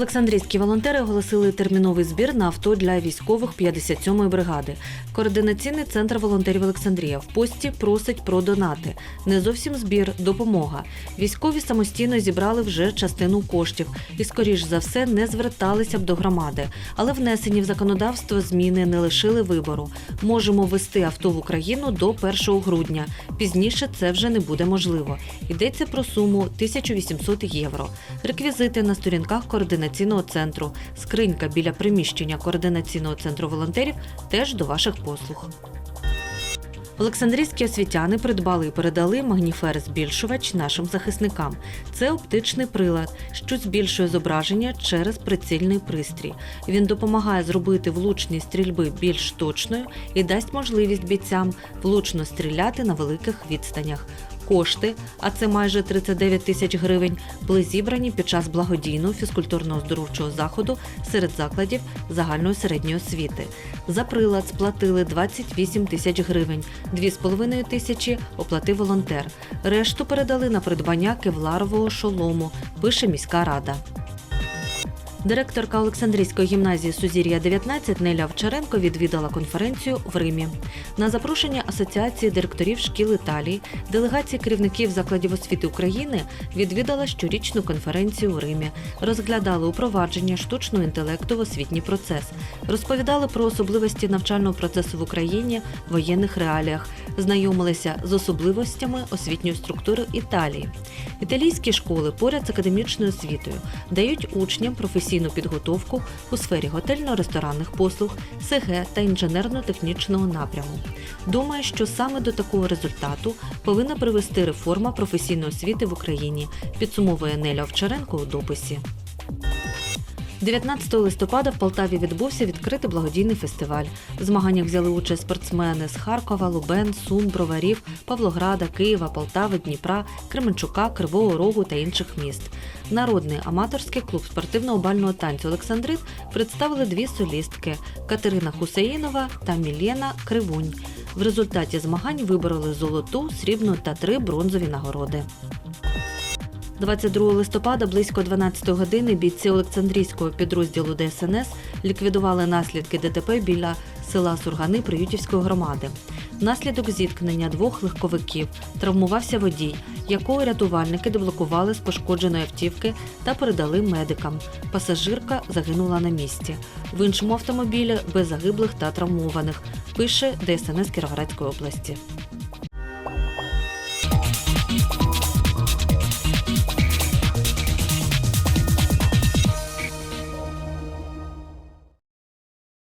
Олександрійські волонтери оголосили терміновий збір на авто для військових 57-ї бригади. Координаційний центр волонтерів Олександрія в пості просить про донати. Не зовсім збір, допомога. Військові самостійно зібрали вже частину коштів і, скоріш за все, не зверталися б до громади. Але внесені в законодавство зміни не лишили вибору. Можемо вести авто в Україну до 1 грудня. Пізніше це вже не буде можливо. Йдеться про суму 1800 євро. Реквізити на сторінках координаційного центру. Скринька біля приміщення координаційного центру волонтерів теж до ваших послуг. Олександрійські освітяни придбали і передали магніфер-збільшувач нашим захисникам. Це оптичний прилад, що збільшує зображення через прицільний пристрій. Він допомагає зробити влучність стрільби більш точною і дасть можливість бійцям влучно стріляти на великих відстанях. Кошти, а це майже 39 тисяч гривень, були зібрані під час благодійного фізкультурно-оздоровчого заходу серед закладів загальної середньої освіти. За прилад сплатили 28 тисяч гривень, 2,5 тисячі оплатив волонтер. Решту передали на придбання кевларового шолому, пише міська рада. Директорка Олександрійської гімназії Сузір'я 19 Неля Овчаренко відвідала конференцію в Римі. На запрошення Асоціації директорів шкіл Італії, делегації керівників закладів освіти України відвідала щорічну конференцію в Римі, розглядали упровадження штучного інтелекту в освітній процес, розповідали про особливості навчального процесу в Україні в воєнних реаліях, знайомилися з особливостями освітньої структури Італії. Італійські школи поряд з академічною освітою дають учням професійну підготовку у сфері готельно-ресторанних послуг, СГ та інженерно-технічного напряму. Думає, що саме до такого результату повинна привести реформа професійної освіти в Україні, підсумовує Неля Овчаренко у дописі. 19 листопада в Полтаві відбувся відкритий благодійний фестиваль. В змаганнях взяли участь спортсмени з Харкова, Лубен, Сум, Броварів, Павлограда, Києва, Полтави, Дніпра, Кременчука, Кривого Рогу та інших міст. Народний аматорський клуб спортивного бального танцю Олександрит представили дві солістки Катерина Хусеїнова та Мілєна Кривунь. В результаті змагань вибороли золоту, срібну та три бронзові нагороди. 22 листопада близько 12 години бійці Олександрійського підрозділу ДСНС ліквідували наслідки ДТП біля села Сургани Приютівської громади. Внаслідок зіткнення двох легковиків травмувався водій, якого рятувальники деблокували з пошкодженої автівки та передали медикам. Пасажирка загинула на місці. В іншому автомобілі без загиблих та травмованих, пише ДСНС Кіровоградської області.